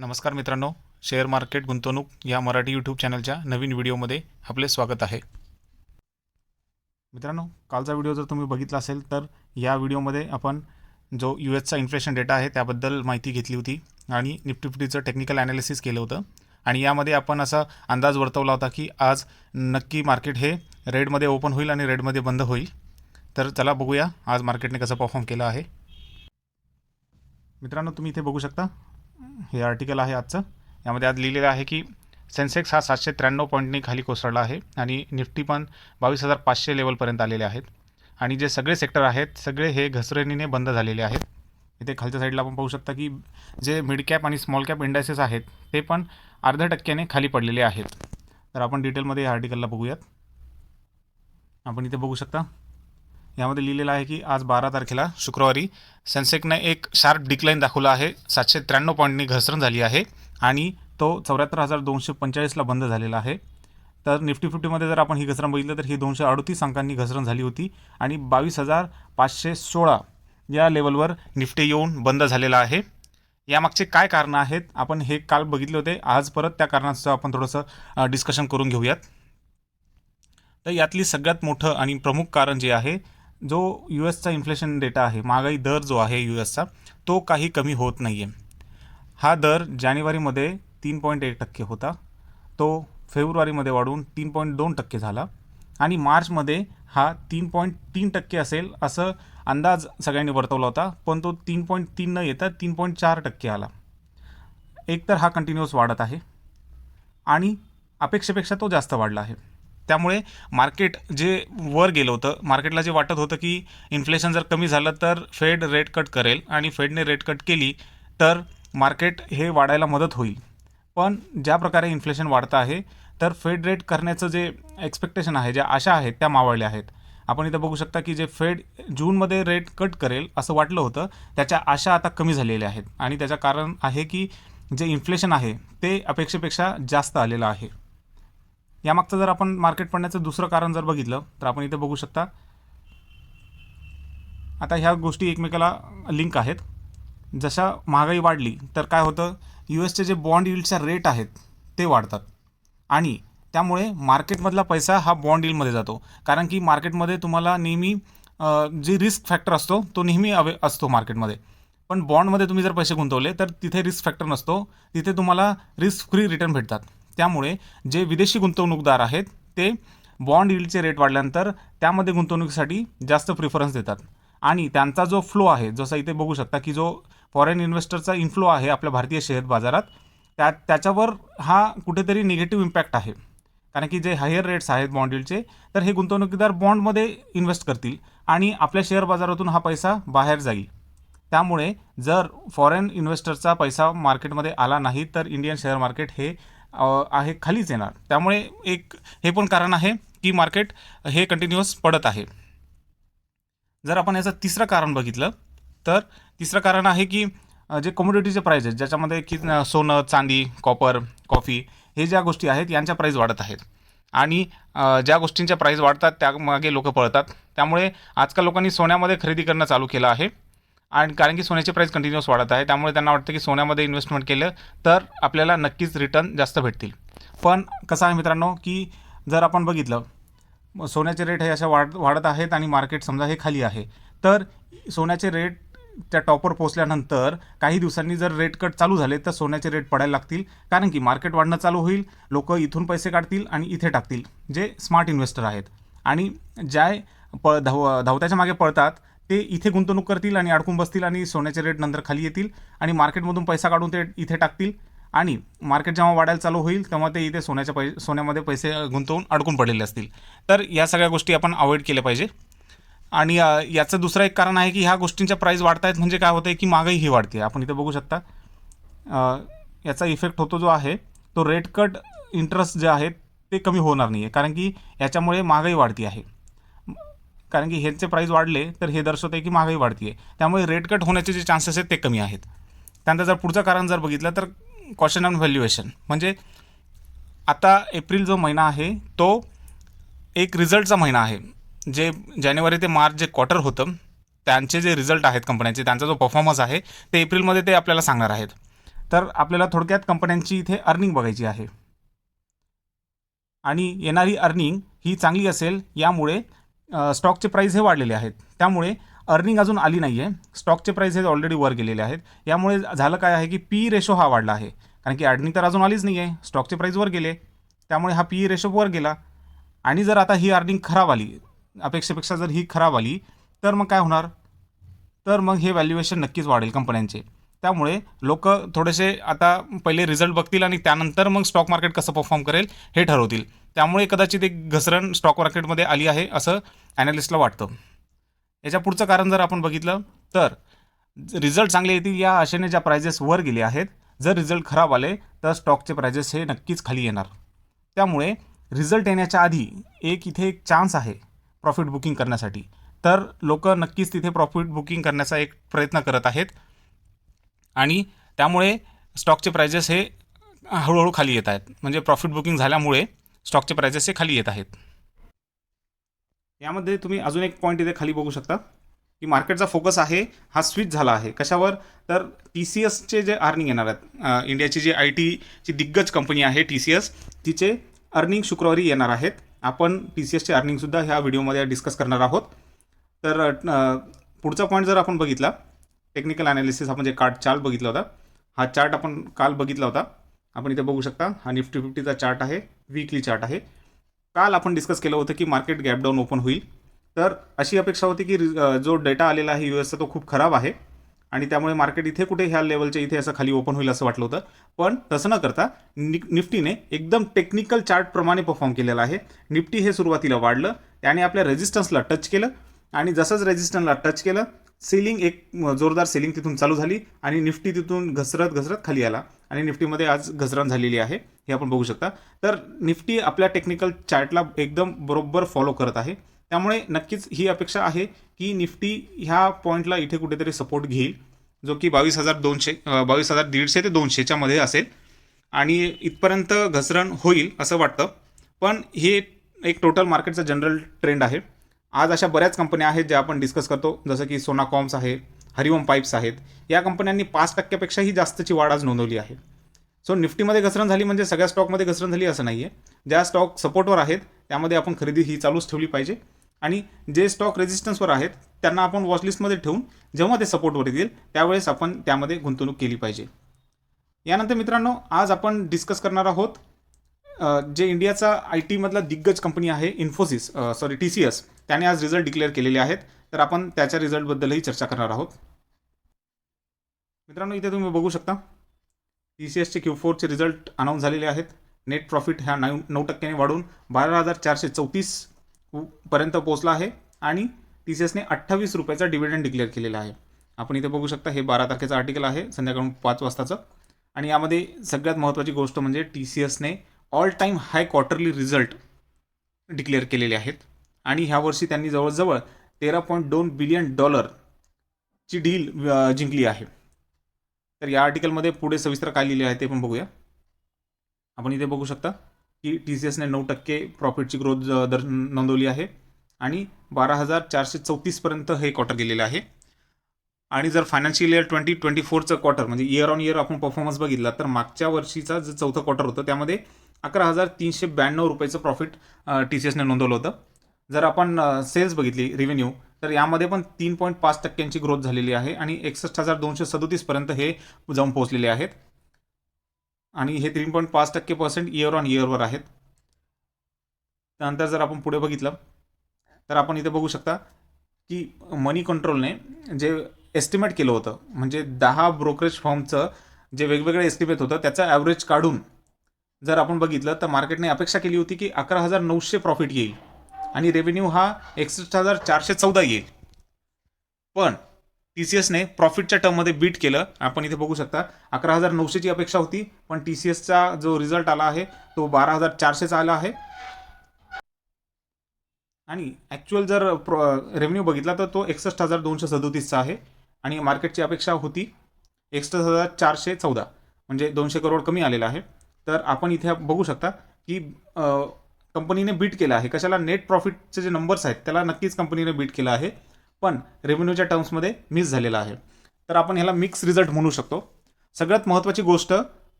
नमस्कार मित्रांनो share market गुंतवणूक या मराठी यूट्यूब चॅनलच्या नवीन व्हिडिओमध्ये आपले स्वागत आहे. मित्रांनो कालचा व्हिडिओ जर तुम्ही बघितला असेल तर या व्हिडिओमध्ये आपण जो यू एसचा इन्फ्लेशन डेटा आहे त्याबद्दल माहिती घेतली होती आणि निफ्टी फिफ्टीचं टेक्निकल ॲनालिसिस केलं होतं. आणि यामध्ये आपण असा अंदाज वर्तवला होता की आज नक्की मार्केट हे रेडमध्ये ओपन होईल आणि रेडमध्ये बंद होईल. तर चला बघूया आज मार्केटने कसं परफॉर्म केलं आहे. मित्रांनो तुम्ही इथे बघू शकता हे आर्टिकल आहे आजचं. यामध्ये आज लिहिलेलं आहे की सेन्सेक्स हा सातशे त्र्याण्णव पॉईंटनी खाली कोसळला आहे आणि निफ्टी पण बावीस हजार पाचशे लेवलपर्यंत आलेले आहेत. आणि जे सगळे सेक्टर आहेत सगळे हे घसरणीने बंद झालेले आहेत. इथे खालच्या साईडला आपण पाहू शकता की जे मिड कॅप आणि स्मॉल कॅप इंडायसेस आहेत ते पण अर्ध्या टक्क्याने खाली पडलेले आहेत. तर आपण डिटेलमध्ये या आर्टिकलला बघूयात. आपण इथे बघू शकता. यामध्ये लिहिलेलं आहे की आज बारा तारखेला शुक्रवारी सेन्सेकने एक शार्प डिक्लाईन दाखवला आहे. सातशे त्र्याण्णव पॉईंटनी घसरण झाली आहे आणि तो चौऱ्याहत्तर हजार दोनशे पंचेचाळीसला बंद झालेला आहे. तर निफ्टी फिफ्टीमध्ये जर आपण ही घसरण बघितलं तर ही दोनशे अडतीस अंकांनी घसरण झाली होती आणि बावीस हजार पाचशे सोळा या लेवलवर निफ्टी येऊन बंद झालेला आहे. यामागचे काय कारणं आहेत? आपण हे काल बघितले होते. आज परत त्या कारणाचं आपण थोडंसं डिस्कशन करून घेऊयात. तर यातली सगळ्यात मोठं आणि प्रमुख कारण जे आहे जो यू एसचा इन्फ्लेशन डेटा आहे महागाई दर जो आहे यू एसचा तो काही कमी होत नाही आहे हा दर जानेवारीमध्ये तीन पॉईंट एक टक्के होता. तो फेब्रुवारीमध्ये वाढून तीन पॉईंट दोन टक्के झाला. आणि मार्चमध्ये हा तीन पॉईंट तीन टक्के असेल असं अंदाज सगळ्यांनी वर्तवला होता पण तो तीन पॉईंट तीन न येता तीन पॉईंट चार टक्के आला. एकतर हा कंटिन्युअस वाढत आहे आणि अपेक्षेपेक्षा तो जास्त वाढला आहे. त्यामुळे मार्केट जे वर गेलं होतं मार्केटला जे वाटत होतं की इन्फ्लेशन जर कमी झालं तर फेड रेट कट करेल आणि फेडने रेट कट केली तर मार्केट हे वाढायला मदत होईल. पण ज्या प्रकारे इन्फ्लेशन वाढतं आहे तर फेड रेट करण्याचं जे एक्सपेक्टेशन आहे ज्या आशा आहेत त्या मावळल्या आहेत. आपण इथं बघू शकता की जे फेड जूनमध्ये रेट कट करेल असं वाटलं होतं त्याच्या आशा आता कमी झालेल्या आहेत. आणि त्याचं कारण आहे की जे इन्फ्लेशन आहे ते अपेक्षेपेक्षा जास्त आलेलं आहे. यामागचं जर आपण मार्केट पडण्याचं दुसरं कारण जर बघितलं तर आपण इथे बघू शकता आता ह्या गोष्टी एकमेकाला लिंक आहेत. जशा महागाई वाढली तर काय होतं? यू एसचे जे बॉन्ड यील्डच्या रेट आहेत ते वाढतात. आणि त्यामुळे मार्केटमधला पैसा हा बॉन्ड यील्डमध्ये जातो. कारण की मार्केटमध्ये तुम्हाला नेहमी जी जे रिस्क फॅक्टर असतो तो नेहमी अवे असतो मार्केटमध्ये पण बॉन्डमध्ये तुम्ही जर पैसे गुंतवले तर तिथे रिस्क फॅक्टर नसतो. तिथे तुम्हाला रिस्क फ्री रिटर्न भेटतात. त्यामुळे जे विदेशी गुंतवणूकदार आहेत ते बॉन्ड यील्डचे रेट वाढल्यानंतर त्यामध्ये गुंतवणुकीसाठी जास्त प्रिफरन्स देतात. आणि त्यांचा जो फ्लो आहे जसं इथे बघू शकता की जो फॉरेन इन्व्हेस्टरचा इन्फ्लो आहे आपल्या भारतीय शेअर बाजारात त्या त्याच्यावर हा कुठेतरी निगेटिव्ह इम्पॅक्ट आहे. कारण की जे हायर रेट्स आहेत बॉन्ड यील्डचे तर हे गुंतवणूकदार बॉन्डमध्ये इन्व्हेस्ट करतील आणि आपल्या शेअर बाजारातून हा पैसा बाहेर जाईल. त्यामुळे जर फॉरेन इन्व्हेस्टरचा पैसा मार्केटमध्ये आला नाही तर इंडियन शेअर मार्केट हे आहे खालीच येणार. त्यामुळे एक हे पण कारण आहे की मार्केट हे कंटिन्युअस पडत आहे. जर आपण याचं तिसरं कारण बघितलं तर तिसरं कारण आहे की जे कमोडिटीचे प्राईज आहेत ज्याच्यामध्ये की सोनं चांदी कॉपर कॉफी हे ज्या गोष्टी आहेत यांच्या प्राईज वाढत आहेत. आणि ज्या गोष्टींच्या प्राईज वाढतात त्यामागे लोक पळतात. त्यामुळे आजकाल लोकांनी सोन्यामध्ये खरेदी करणं चालू केलं आहे. आणि कारण की सोन्याची प्राईस कंटिन्युअस वाढत आहे त्यामुळे त्यांना वाटतं की सोन्यामध्ये इन्व्हेस्टमेंट केलं तर आपल्याला नक्कीच रिटर्न जास्त भेटतील. पण कसं आहे मित्रांनो की जर आपण बघितलं सोन्याचे रेट हे अशा वाढ वाढत आहेत आणि मार्केट समजा हे खाली आहे तर सोन्याचे रेट त्या टॉपवर पोहोचल्यानंतर काही दिवसांनी जर रेट कट चालू झाले तर सोन्याचे रेट पडायला लागतील. कारण की मार्केट वाढणं चालू होईल लोक इथून पैसे काढतील आणि इथे टाकतील जे स्मार्ट इन्व्हेस्टर आहेत. आणि ज्या प धाव धावत्याच्या मागे पळतात ते इथे गुंतवणूक करतील आणि अडकून बसतील आणि सोन्याचे रेट नंतर खाली येतील आणि मार्केटमधून पैसा काढून ते इथे टाकतील. आणि मार्केट जेव्हा वाढायला चालू होईल तेव्हा ते इथे सोन्याच्या पै सोन्यामध्ये पैसे गुंतवून अडकून पडलेले असतील. तर या सगळ्या गोष्टी आपण अवॉइड केल्या पाहिजे. आणि याचं दुसरं एक कारण आहे की ह्या गोष्टींच्या प्राईस वाढत आहेत म्हणजे काय होतं आहे की महागाई ही वाढते. आपण इथे बघू शकता. याचा इफेक्ट होतो जो आहे तो रेट कट इंटरेस्ट जे आहेत ते कमी होणार नाही आहे कारण की याच्यामुळे महागाई वाढती आहे. कारण की हेल्थचे प्राईस वाढले तर हे दर्शवते की महागाई वाढते आहे त्यामुळे रेट कट होण्याचे जे चान्सेस आहेत ते कमी आहेत. त्यानंतर जर पुढचं कारण जर बघितलं तर कॉशन ऑन व्हॅल्युएशन म्हणजे आता एप्रिल जो महिना आहे तो एक रिझल्टचा महिना आहे. जे जानेवारी ते मार्च जे क्वार्टर होतं त्यांचे जे रिझल्ट आहेत कंपन्यांचे त्यांचा जो परफॉर्मन्स आहे ते एप्रिलमध्ये ते आपल्याला सांगणार आहेत. तर आपल्याला थोडक्यात कंपन्यांची इथे अर्निंग बघायची आहे. आणि येणारी अर्निंग ही चांगली असेल यामुळे स्टॉकचे प्राईस हे वाढलेले आहेत. त्यामुळे अर्निंग अजून आली नाही आहे स्टॉकचे प्राईस हे ऑलरेडी वर गेलेले आहेत. यामुळे झालं काय आहे की पी रेशो हा वाढला आहे. कारण की अर्निंग तर अजून आलीच नाही आहे स्टॉकचे प्राईस वर गेले. त्यामुळे हा पी रेशो वर गेला. आणि जर आता ही अर्निंग खराब आली अपेक्षेपेक्षा जर ही खराब आली तर मग काय होणार? तर मग हे व्हॅल्युएशन नक्कीच वाढेल कंपन्यांचे. त्यामुळे लोक थोडेसे आता पहिले रिझल्ट बघतील आणि त्यानंतर मग स्टॉक मार्केट कसं परफॉर्म करेल हे ठरवतील. त्यामुळे कदाचित एक घसरण स्टॉक मार्केटमध्ये आली आहे असं ॲनालिस्टला वाटतं. याच्या पुढचं कारण जर आपण बघितलं तर रिझल्ट चांगले येतील या आशेने ज्या प्रायजेस वर गेले आहेत जर रिझल्ट खराब आले तर स्टॉकचे प्रायजेस हे नक्कीच खाली येणार. त्यामुळे रिझल्ट येण्याच्या आधी एक इथे एक चान्स आहे प्रॉफिट बुकिंग करण्यासाठी. तर लोक नक्कीच तिथे प्रॉफिट बुकिंग करण्याचा एक प्रयत्न करत आहेत. आणि त्यामुळे स्टॉकचे प्रायजेस हे हळूहळू खाली येत आहेत. म्हणजे प्रॉफिट बुकिंग झाल्यामुळे स्टॉकचे प्रायसेस हे खाली येत आहेत. यामध्ये तुम्ही अजून एक पॉईंट इथे खाली बघू शकता की मार्केटचा फोकस आहे हा स्विच झाला आहे. कशावर? तर टी सी एसचे जे अर्निंग येणार आहेत इंडियाची जी आय टीची दिग्गज कंपनी आहे टी सी एस तिचे अर्निंग शुक्रवारी येणार आहेत. आपण टी सी एसचे अर्निंगसुद्धा ह्या व्हिडिओमध्ये डिस्कस करणार आहोत. तर पुढचा पॉईंट जर आपण बघितला टेक्निकल ॲनालिसिस आपण जे कार्ड चार्ट बघितला होता हा चार्ट आपण काल बघितला होता. आपण इथे बघू शकता हा निफ्टी फिफ्टीचा चार्ट आहे. वीकली चार्ट आहे. काल आपण डिस्कस केलं होतं की मार्केट गॅप डाऊन ओपन होईल. तर अशी अपेक्षा होती की जो डेटा आलेला आहे यू एसचा तो खूप खराब आहे. आणि त्यामुळे मार्केट इथे कुठे ह्या लेवलच्या इथे असं खाली ओपन होईल असं वाटलं होतं. पण तसं न करता नि निफ्टीने एकदम टेक्निकल चार्टप्रमाणे परफॉर्म केलेला आहे. निफ्टी हे सुरुवातीला वाढलं. त्याने आपल्या रेजिस्टन्सला टच केलं. आणि जसंच रेजिस्टन्सला टच केलं सेलिंग एक जोरदार सेलिंग तिथून चालू झाली. आणि निफ्टी तिथून घसरत घसरत खाली आला. आणि निफ्टीमध्ये आज घसरण झालेली आहे हे आपण बघू शकता. तर निफ्टी आपल्या टेक्निकल चार्टला एकदम बरोबर फॉलो करत आहे. त्यामुळे नक्कीच ही अपेक्षा आहे की निफ्टी ह्या पॉईंटला इथे कुठेतरी सपोर्ट घेईल जो की बावीस हजार दोनशे बावीस हजार दीडशे ते दोनशेच्या मध्ये असेल. आणि इथपर्यंत घसरण होईल असं वाटतं. पण हे एक टोटल मार्केटचा जनरल ट्रेंड आहे. आज अशा बऱ्याच कंपन्या आहेत ज्या आपण डिस्कस करतो जसं की सोना कॉम्स आहे हरिओम पाईप्स आहेत. या कंपन्यांनी पाच टक्क्यापेक्षाही जास्तची वाढ आज नोंदवली आहे. सो निफ्टीमध्ये घसरण झाली म्हणजे सगळ्या स्टॉकमध्ये घसरण झाली असं नाही आहे ज्या स्टॉक सपोर्टवर आहेत त्यामध्ये आपण खरेदी ही चालूच ठेवली पाहिजे. आणि जे स्टॉक रेजिस्टन्सवर आहेत त्यांना आपण वॉचलिस्टमध्ये ठेवून जेव्हा ते सपोर्टवर येतील त्यावेळेस आपण त्यामध्ये गुंतवणूक केली पाहिजे. यानंतर मित्रांनो आज आपण डिस्कस करणार आहोत जे इंडियाचा आय टीमधला दिग्गज कंपनी आहे Infosys sorry T C S. त्याने आज रिझल्ट डिक्लेअर केलेले आहेत. तर आपण त्याच्या रिझल्टबद्दलही चर्चा करणार आहोत. मित्रांनो इथे तुम्ही बघू शकता टी सी एसचे क्यू फोरचे रिझल्ट अनाऊन्स झालेले आहेत. नेट प्रॉफिट ह्या नऊ नऊ टक्क्याने वाढून बारा हजार चारशे चौतीस पर्यंत पोहोचला आहे आणि टी सी एसने अठ्ठावीस रुपयाचा डिव्हिडंड डिक्लेअर केलेला आहे. आपण इथे बघू शकता हे बारा तारखेचं आर्टिकल आहे संध्याकाळून पाच वाजताचं. आणि यामध्ये सगळ्यात महत्त्वाची गोष्ट म्हणजे टी सी एसने all time high quarterly result declare केलेले आहेत. आणि ह्या वर्षी त्यांनी जवळजवळ तेरा पॉईंट दोन बिलियन डॉलरची डील जिंकली आहे. तर या आर्टिकलमध्ये पुढे सविस्तर काय लिहिले आहे ते पण बघूया. आपण इथे बघू शकता की टी सी एसने नऊ टक्के प्रॉफिटची ग्रोथ दर नोंदवली आहे आणि बारा हजार चारशे चौतीसपर्यंत हे क्वार्टर गेलेलं आहे. आणि जर फायनान्शियल इयर ट्वेंटी ट्वेंटी फोरचं क्वार्टर म्हणजे इयर ऑन इयर आपण परफॉर्मन्स बघितला तर मागच्या वर्षीचा जो चौथं क्वार्टर होतं त्यामध्ये अकरा हजार तीनशे ब्याण्णव रुपयाचं प्रॉफिट टी सी एसने नोंदवलं होतं. जर आपण सेल्स बघितली रिव्हेन्यू तर यामध्ये पण तीन पॉईंट पाच टक्क्यांची ग्रोथ झालेली आहे आणि एकसष्ट हजार दोनशे सदोतीसपर्यंत हे जाऊन पोहोचलेले आहेत. आणि हे तीन पॉईंट पाच टक्के पर्सेंट इयर ऑन इयरवर आहेत. त्यानंतर जर आपण पुढे बघितलं तर आपण इथे बघू शकता की मनी कंट्रोलने जे एस्टिमेट केलं होतं म्हणजे दहा ब्रोकरेज फॉर्मचं जे वेगवेगळे एस्टिमेट होतं त्याचं ॲव्हरेज काढून जर आपण बघितलं तर मार्केटने अपेक्षा केली होती की अकरा हजार नऊशे प्रॉफिट येईल. आणि रेव्हेन्यू हा एकसष्ट हजार चारशे चौदा येईल. पण टी सी एसने प्रॉफिटच्या टर्ममध्ये बीट केलं. आपण इथे बघू शकता अकरा हजार नऊशेची अपेक्षा होती पण टी सी एसचा जो रिझल्ट आला आहे तो बारा हजार चारशेचा आला आहे. आणि ॲक्च्युअल जर प्रो रेव्हेन्यू बघितला तर तो एकसष्ट हजार दोनशे सदोतीसचा आहे. आणि मार्केटची अपेक्षा होती एकसष्ट हजार चारशे चौदा म्हणजे दोनशे करोड कमी आलेला आहे. तर आपण इथे बघू शकता की कंपनीने बीट केलं आहे. कशाला? नेट प्रॉफिटचे जे नंबर्स आहेत त्याला नक्कीच कंपनीने बीट केलं आहे. पण रेव्हेन्यूच्या टर्म्समध्ये मिस झालेला आहे. तर आपण ह्याला मिक्स रिझल्ट म्हणू शकतो. सगळ्यात महत्त्वाची गोष्ट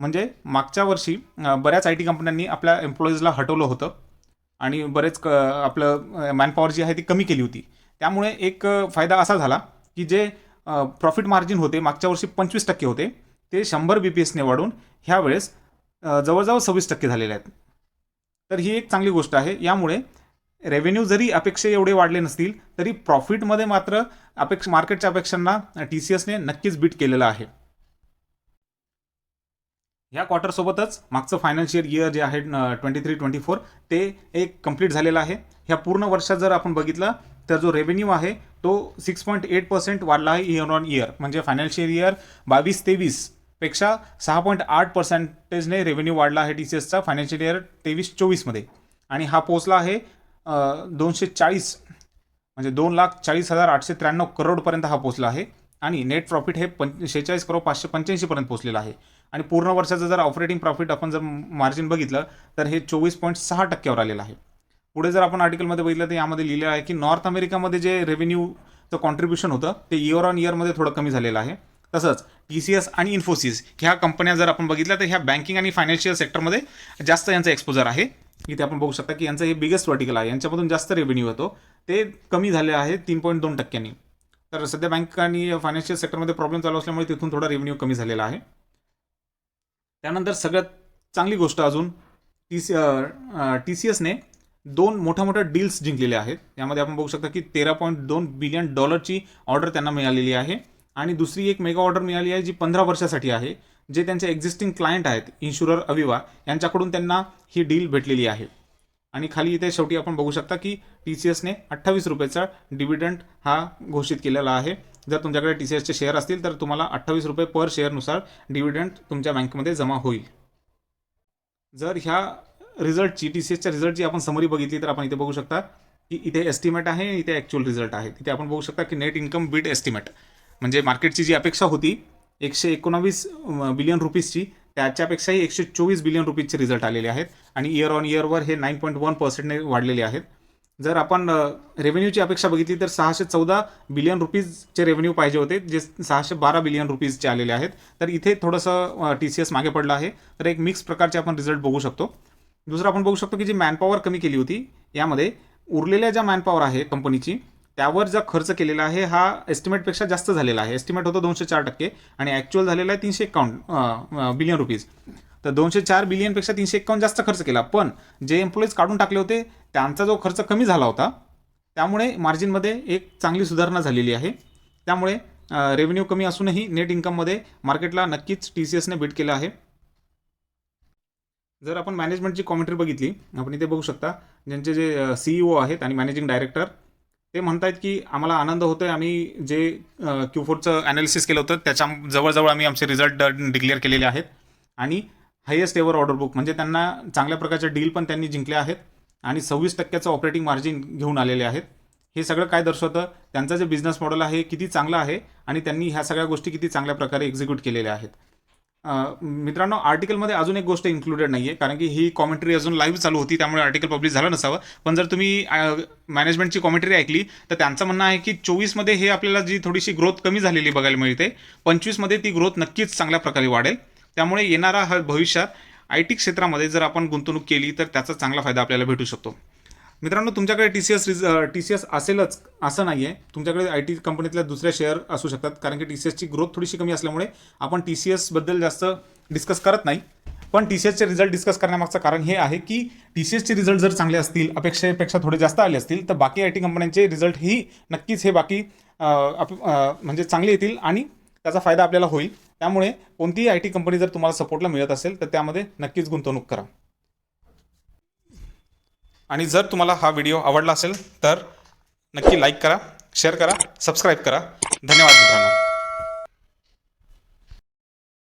म्हणजे मागच्या वर्षी बऱ्याच आय टी कंपन्यांनी आपल्या एम्प्लॉईजला हटवलं होतं. आणि बरेच क आपलं मॅनपॉवर जी आहे ती कमी केली होती. त्यामुळे एक फायदा असा झाला की जे प्रॉफिट मार्जिन होते मागच्या वर्षी पंचवीस टक्के होते ते शंभर बी पी एसने वाढून ह्यावेळेस जवळजवळ सव्वीस टक्के झालेले आहेत. तर ही एक चांगली गोष्ट आहे. यामुळे रेव्हेन्यू जरी अपेक्षे एवढे वाढले नसतील तरी प्रॉफिटमध्ये मात्र अपेक्ष मार्केटच्या अपेक्षांना टी सी एसने नक्कीच बीट केलेलं आहे. ह्या क्वार्टरसोबतच मागचं फायनान्शियल इयर जे आहे ट्वेंटी थ्री ट्वेंटी फोर ते एक कंप्लीट झालेलं आहे. ह्या पूर्ण वर्षात जर आपण बघितलं तर जो रेव्हेन्यू आहे तो सिक्स पॉईंट एट पर्सेंट वाढला आहे इयर ऑन इयर म्हणजे फायनान्शियल इयर बावीस तेवीस पेक्षा सहा पॉईंट आठ पर्सेंटेजने रेव्हेन्यू वाढला आहे टी सी एसचा फायनान्शियल इयर तेवीस चोवीसमध्ये. आणि हा पोचला आहे दोनशे चाळीस म्हणजे दोन लाख चाळीस हजार आठशे त्र्याण्णव करोडपर्यंत हा पोचला आहे. आणि नेट प्रॉफिट हे पं शेहेचाळीस करोड पाचशे पंच्याऐंशीपर्यंत पोचलेलं आहे. आणि पूर्ण वर्षाचं जर ऑपरेटिंग प्रॉफिट आपण जर मार्जिन बघितलं तर हे चोवीस पॉईंट सहा टक्क्यावर आलेलं आहे. पुढे जर आपण आर्टिकलमध्ये बघितलं तर यामध्ये लिहिलेलं आहे की नॉर्थ अमेरिकामध्ये जे रेव्हेन्यूचं कॉन्ट्रीब्युशन होतं ते इयर ऑन इयरमध्ये थोडं कमी झालेलं आहे. तसंच टी सी एस आणि इन्फोसिस ह्या कंपन्या जर आपण बघितल्या तर ह्या बँकिंग आणि फायनान्शियल सेक्टरमध्ये जास्त यांचं एक्सपोजर आहे. इथे आपण बघू शकता की यांचं हे बिगेस्ट वर्टिकल आहे. यांच्यामधून जास्त रेव्हेन्यू होतो ते कमी झाले आहे तीन पॉईंट दोन टक्क्यांनी. तर सध्या बँक आणि फायनान्शियल सेक्टरमध्ये प्रॉब्लेम चालू असल्यामुळे तिथून थोडा रेव्हेन्यू कमी झालेला आहे. त्यानंतर सगळ्यात चांगली गोष्ट अजून टी सी टी सी एसने दोन मोठ्या मोठ्या डील्स जिंकलेल्या आहेत. यामध्ये आपण बघू शकता की तेरा पॉईंट दोन बिलियन डॉलरची ऑर्डर त्यांना मिळालेली आहे. आणि दुसरी एक मेगा ऑर्डर मिळाली आहे जी पंधरा वर्षासाठी आहे जे त्यांचे एक्झिस्टिंग क्लायंट आहेत इन्शुरर अविवा यांच्याकडून त्यांना ही डील भेटलेली आहे. आणि खाली इथे शेवटी आपण बघू शकता की टी सी एसने अठ्ठावीस रुपयाचा डिव्हिडंड हा घोषित केलेला आहे. जर तुमच्याकडे टी सी एसचे शेअर असतील तर तुम्हाला अठ्ठावीस रुपये पर शेअरनुसार डिव्हिडंड तुमच्या बँकेमध्ये जमा होईल. जर ह्या रिझल्टची टी सी एसच्या रिझल्टची आपण समरी बघितली तर आपण इथे बघू शकता की इथे एस्टिमेट आहे इथे ॲक्च्युअल रिझल्ट आहे. तिथे आपण बघू शकता की नेट इन्कम बीट एस्टिमेट म्हणजे मार्केटची जी अपेक्षा होती एकशे एकोणावीस बिलियन रुपीजची त्याच्यापेक्षाही एकशे चोवीस बिलियन रुपीजचे रिझल्ट आलेले आहेत. आणि इयर ऑन इयरवर हे नाईन पॉईंट वन पर्सेंटने वाढलेले आहेत. जर आपण रेव्हेन्यूची अपेक्षा बघितली तर सहाशे चौदा बिलियन रुपीजचे रेव्हेन्यू पाहिजे होते जे सहाशे बारा बिलियन रुपीजचे आलेले आहेत. तर इथे थोडंसं टी सी एस मागे पडलं आहे. तर एक मिक्स प्रकारचे आपण रिझल्ट बघू शकतो. दुसरं आपण बघू शकतो की जी मॅनपॉवर कमी केली होती यामध्ये उरलेल्या ज्या मॅनपॉवर आहे कंपनीची त्यावर जो खर्च केलेला आहे हा एस्टिमेटपेक्षा जास्त झालेला आहे. एस्टिमेट होतं दोनशे चार टक्के आणि ॲक्च्युअल झालेला आहे तीनशे एकावन्न बिलियन रुपीज तर दोनशे चार बिलियनपेक्षा तीनशे एकावन्न जास्त खर्च केला. पण जे एम्प्लॉईज काढून टाकले होते त्यांचा जो खर्च कमी झाला होता त्यामुळे मार्जिनमध्ये एक चांगली सुधारणा झालेली आहे. त्यामुळे रेव्हेन्यू कमी असूनही नेट इन्कममध्ये मार्केटला नक्कीच टी सी एसने बीट केलं आहे. जर आपण मॅनेजमेंटची कॉमेंट्री बघितली आपण इथे बघू शकता ज्यांचे जे सीईओ आहेत आणि मॅनेजिंग डायरेक्टर ते म्हणतायत की आम्हाला आनंद होतोय. आम्ही जे क्यू फोरचं ॲनालिसिस केलं होतं त्याच्या जवळजवळ आम्ही आमचे रिझल्ट डिक्लेअर केलेले आहेत. आणि हायेस्ट एवर ऑर्डर बुक म्हणजे त्यांना चांगल्या प्रकारच्या डील पण त्यांनी जिंकल्या आहेत. आणि सव्वीस टक्क्याचं ऑपरेटिंग मार्जिन घेऊन आलेले आहेत. हे सगळं काय दर्शवतं? त्यांचं जे बिझनेस मॉडेल आहे किती चांगलं आहे? आणि त्यांनी ह्या सगळ्या गोष्टी किती चांगल्या प्रकारे एक्झिक्यूट केलेल्या आहेत. मित्रांनो आर्टिकलमध्ये अजून एक गोष्ट इन्क्लुडेड नाही आहे कारण की ही कॉमेंट्री अजून लाईव्ह चालू होती त्यामुळे आर्टिकल पब्लिश झालं नसावं. पण जर तुम्ही मॅनेजमेंटची कॉमेंट्री ऐकली तर त्यांचं म्हणणं आहे की चोवीसमध्ये हे आपल्याला जी थोडीशी ग्रोथ कमी झालेली बघायला मिळते पंचवीसमध्ये ती ग्रोथ नक्कीच चांगल्या प्रकारे वाढेल. त्यामुळे येणारा हा भविष्यात आय टी क्षेत्रामध्ये जर आपण गुंतवणूक केली तर त्याचा चांगला फायदा आपल्याला भेटू शकतो. मित्रांनो तुमच्याकडे टी सी एस रिज टी सी एस असेलच असं नाही आहे तुमच्याकडे आय टी कंपनीतल्या दुसऱ्या शेअर असू शकतात कारण की टी सी एसची ग्रोथ थोडीशी कमी असल्यामुळे आपण टी सी एसबद्दल जास्त डिस्कस करत नाही. पण टी सी एसचे रिझल्ट डिस्कस करण्यामागचं कारण हे आहे की टी सी एसचे रिझल्ट जर चांगले असतील अपेक्षेपेक्षा थोडे जास्त आले असतील तर बाकी आय टी कंपन्यांचे रिझल्ट ही नक्कीच हे बाकी म्हणजे चांगले येतील आणि त्याचा फायदा आपल्याला होईल. त्यामुळे कोणतीही आय टी कंपनी जर तुम्हाला सपोर्टला मिळत असेल तर त्यामध्ये नक्कीच गुंतवणूक करा. आणि जर तुम्हाला हा व्हिडिओ आवडला असेल तर नक्की लाईक करा शेअर करा सबस्क्राईब करा. धन्यवाद मित्रांनो.